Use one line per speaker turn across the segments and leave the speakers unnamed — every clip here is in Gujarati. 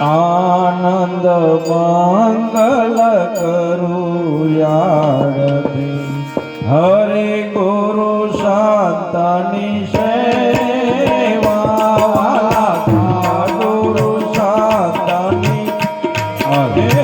આનંદ મંગલ કરુયારતી હરે ગુરુ શાંતની સેવા ગુરુ શાંતની. હરે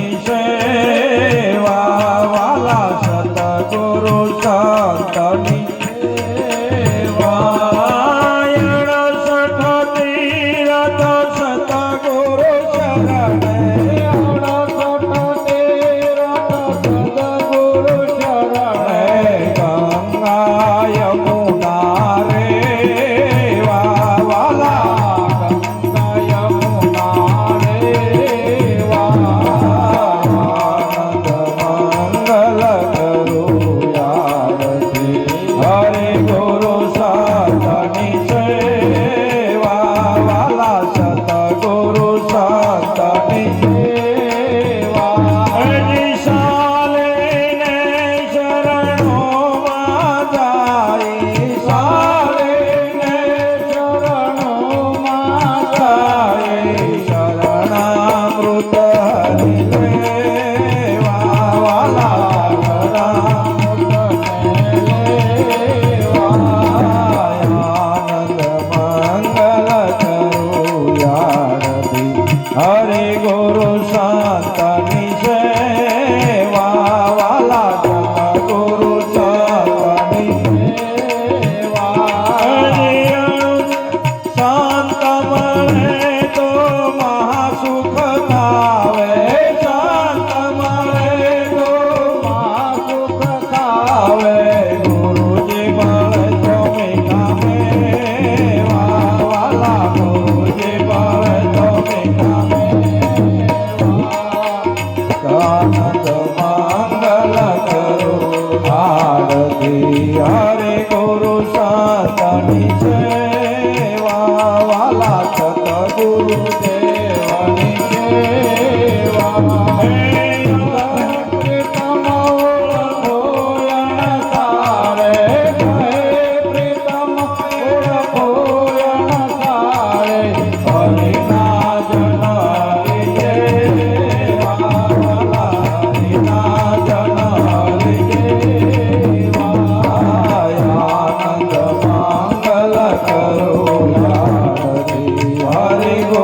માતાની સેવા વાલા સતગુરુ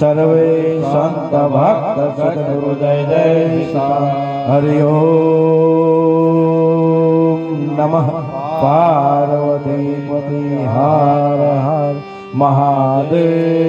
સર્વે સંત ભક્ત સદગુરુ જય જય હરિઓ નમઃ પાર્વતીપતિ હાર હર મહાદેવ